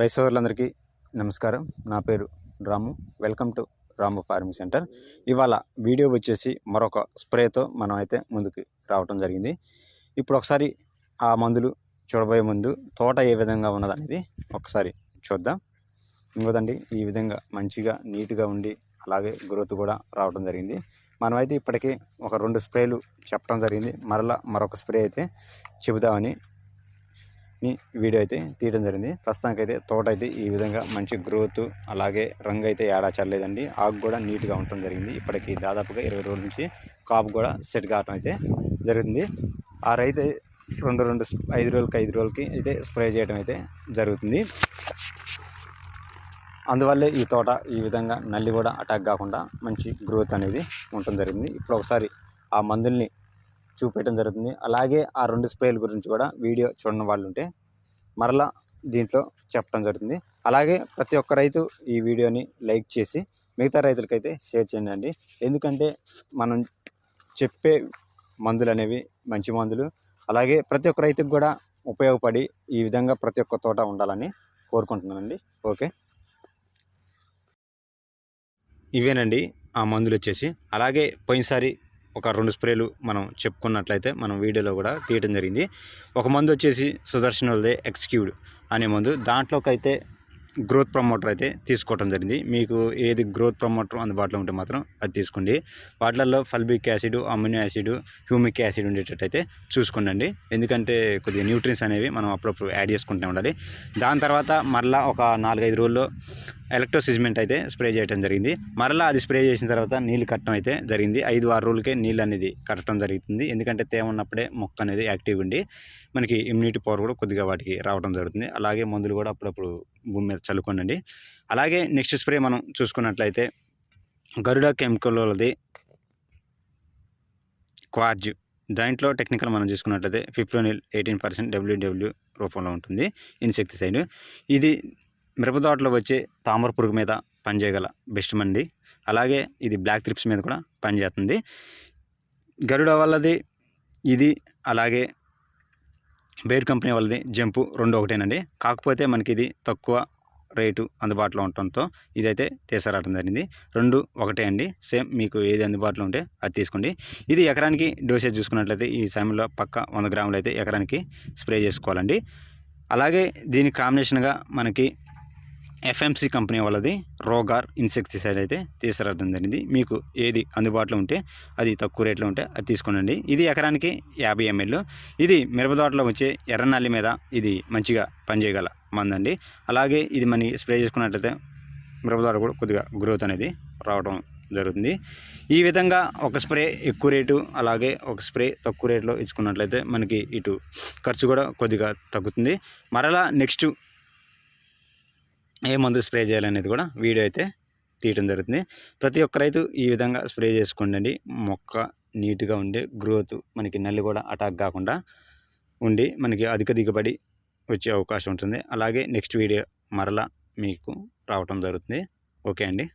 Rice సోదరులందరికీ నమస్కారం. నా పేరు Ramu. Welcome to Ramu farming centre. ఇవాళ వీడియో వచ్చేసి మరొక స్ప్రేతో మనం అయితే ముందుకు రావటం జరిగింది. ఇప్పుడు ఒకసారి ఆ మందులు చూడబోయే ముందు తోట ఏ విధంగా ఉన్నదనేది ఒకసారి చూద్దాం. ఇంకోదండి ఈ విధంగా మంచిగా నీట్గా ఉండి అలాగే గ్రోత్ కూడా రావడం జరిగింది. మనమైతే ఇప్పటికీ ఒక రెండు స్ప్రేలు చెప్పడం జరిగింది. మరలా మరొక స్ప్రే అయితే చెబుదామని వీడియో అయితే తీయడం జరిగింది. ప్రస్తుతానికి అయితే తోట అయితే ఈ విధంగా మంచి గ్రోత్ అలాగే రంగు అయితే ఏడా చల్లలేదండి. ఆకు కూడా నీట్గా ఉండటం జరిగింది. ఇప్పటికి దాదాపుగా ఇరవై రోజుల నుంచి కాపు కూడా సెట్ కావడం అయితే జరుగుతుంది. ఆ రైతు రెండు రెండు ఐదు రోజులకి ఐదు రోజులకి అయితే స్ప్రే చేయడం అయితే జరుగుతుంది. అందువల్లే ఈ తోట ఈ విధంగా నల్లి కూడా అటాక్ కాకుండా మంచి గ్రోత్ అనేది ఉండటం జరిగింది. ఇప్పుడు ఒకసారి ఆ మందుల్ని చూపించడం జరుగుతుంది. అలాగే ఆ రెండు స్ప్రేల గురించి కూడా వీడియో చూడని వాళ్ళు ఉంటే మరలా దీంట్లో చెప్పడం జరుగుతుంది. అలాగే ప్రతి ఒక్క రైతు ఈ వీడియోని లైక్ చేసి మిగతా రైతులకైతే షేర్ చేయండి అండి. ఎందుకంటే మనం చెప్పే మందులు అనేవి మంచి మందులు. అలాగే ప్రతి ఒక్క రైతుకు కూడా ఉపయోగపడి ఈ విధంగా ప్రతి ఒక్క తోట ఉండాలని కోరుకుంటున్నానండి ఓకే? ఇవేనండి. ఆ మందులు వచ్చేసి. అలాగే పోయినసారి ఒక రెండు స్ప్రేలు మనం చెప్పుకున్నట్లయితే మనం వీడియోలో కూడా తీయటం జరిగింది. ఒక మందు వచ్చేసి సుదర్శన్ వాళ్ళదే ఎక్స్క్యూడ్ అనే మందు. దాంట్లోకైతే గ్రోత్ ప్రమోటర్ అయితే తీసుకోవటం జరిగింది. మీకు ఏది గ్రోత్ ప్రమోటర్ అందుబాటులో ఉంటే మాత్రం అది తీసుకోండి. వాటిలలో fulvic acid amino acid humic acid ఉండేటట్టయితే చూసుకోండి ఎందుకంటే కొద్దిగా న్యూట్రియన్స్ అనేవి మనం అప్పుడప్పుడు యాడ్ చేసుకుంటూ ఉండాలి. దాని తర్వాత మరలా ఒక నాలుగైదు రోజుల్లో ఎలక్ట్రోసిజ్మెంట్ అయితే స్ప్రే చేయడం జరిగింది. మరలా అది స్ప్రే చేసిన తర్వాత నీళ్ళు కట్టడం అయితే జరిగింది. ఐదు ఆరు రోజులకే నీళ్ళు అనేది కట్టడం జరుగుతుంది. ఎందుకంటే తేమ ఉన్నప్పుడే మొక్క అనేది యాక్టివ్ ఉండి మనకి ఇమ్యూనిటీ పవర్ కూడా కొద్దిగా వాటికి రావడం జరుగుతుంది. అలాగే మందులు కూడా అప్పుడప్పుడు భూమి మీద చల్లుకోనండి. అలాగే నెక్స్ట్ స్ప్రే మనం చూసుకున్నట్లయితే గరుడ కెమికల్ది క్వార్జ్. దాంట్లో టెక్నికల్ మనం చూసుకున్నట్లయితే ఫిఫ్లోనిల్ ఎయిటీన్ పర్సెంట్ డబ్ల్యూడబ్ల్యూ రూపంలో ఉంటుంది ఇన్సెక్టిసైడ్. ఇది మిరపతోటలో వచ్చే తామర పురుగు మీద పనిచేయగల బెస్ట్ మండి. అలాగే ఇది బ్లాక్ త్రిప్స్ మీద కూడా పనిచేస్తుంది. గరుడ వాళ్ళది ఇది అలాగే బేర్ కంపెనీ వాళ్ళది జంపు రెండు ఒకటేనండి. కాకపోతే మనకి ఇది తక్కువ రేటు అందుబాటులో ఉండటంతో ఇదైతే తీసుకురావడం జరిగింది. రెండు ఒకటే అండి. సేమ్ మీకు ఏది అందుబాటులో ఉంటే అది తీసుకోండి. ఇది ఎకరానికి డోసేజ్ చూసుకున్నట్లయితే ఈ సమయంలో పక్క వంద గ్రాములు అయితే ఎకరానికి స్ప్రే చేసుకోవాలండి. అలాగే దీనికి కాంబినేషన్గా మనకి ఎఫ్ఎంసి కంపెనీ వాళ్ళది రోగార్ ఇన్సెక్టిసైడ్ అయితే తీసుకురావడం జరిగింది. మీకు ఏది అందుబాటులో ఉంటే అది తక్కువ రేట్లో ఉంటే అది తీసుకోండి ఇది ఎకరానికి యాభై ఎంఎల్ ఇది మిరపతోటలో వచ్చే ఎర్రనల్లి మీద ఇది మంచిగా పనిచేయగల మందండి. అలాగే ఇది మన స్ప్రే చేసుకున్నట్లయితే మిరపతోట కూడా కొద్దిగా గ్రోత్ అనేది రావడం జరుగుతుంది. ఈ విధంగా ఒక స్ప్రే ఎక్కువ రేటు అలాగే ఒక స్ప్రే తక్కువ రేట్లో ఇచ్చుకున్నట్లయితే మనకి ఇటు ఖర్చు కూడా కొద్దిగా తగ్గుతుంది. మరలా నెక్స్ట్ ఏ మందు స్ప్రే చేయాలనేది కూడా వీడియో అయితే తీయటం జరుగుతుంది. ప్రతి ఒక్క రైతు ఈ విధంగా స్ప్రే చేసుకోండి మొక్క నీట్గా ఉండే గ్రోత్ మనకి నల్లి కూడా అటాక్ కాకుండా ఉండి మనకి అధిక దిగుబడి వచ్చే అవకాశం ఉంటుంది. అలాగే నెక్స్ట్ వీడియో మరలా మీకు రావటం జరుగుతుంది. ఓకే అండి.